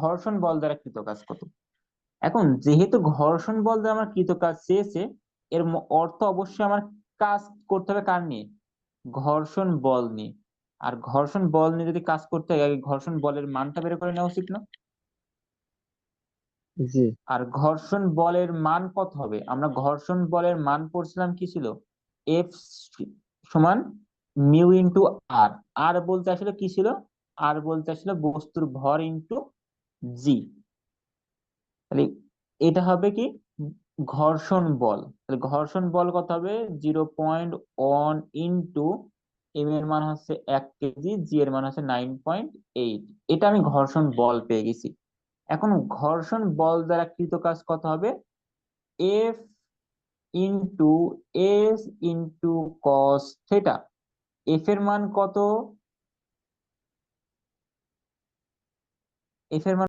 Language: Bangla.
ঘর্ষণ বল দ্বারা কৃত কাজ কত? এখন যেহেতু ঘর্ষণ বল দ্বারা আমার কৃত কাজ চেয়েছে এর অর্থ অবশ্যই আমার কাজ করতে হবে কার নিয়ে? ঘর্ষণ বল নিয়ে। আর ঘর্ষণ বল নিয়ে যদি কাজ করতে হয় ঘর্ষণ বলের মানটা বের করে নেওয়া উচিত না? জি। আর ঘর্ষণ বলের মান কত হবে? আমরা ঘর্ষণ বলের মান পড়ছিলাম কি ছিল? এফ সমান মিউ ইন্টু আর। আর বলতে আসলে কি ছিল? আর বলতে আসলে বস্তুর ভর ইন্টু জি তাহলে এটা হবে কি? ঘর্ষণ বল। তাহলে ঘর্ষণ বল কত হবে? Zero point one into M এর মান হচ্ছে এক কেজি, জি এর মান হচ্ছে নাইন পয়েন্ট এইট। এটা আমি ঘর্ষণ বল পেয়ে গেছি। এখন ঘর্ষণ বল দ্বারা কৃত কাজ কত হবে? F into S into cos theta. F এর মান কত? এফ এর মান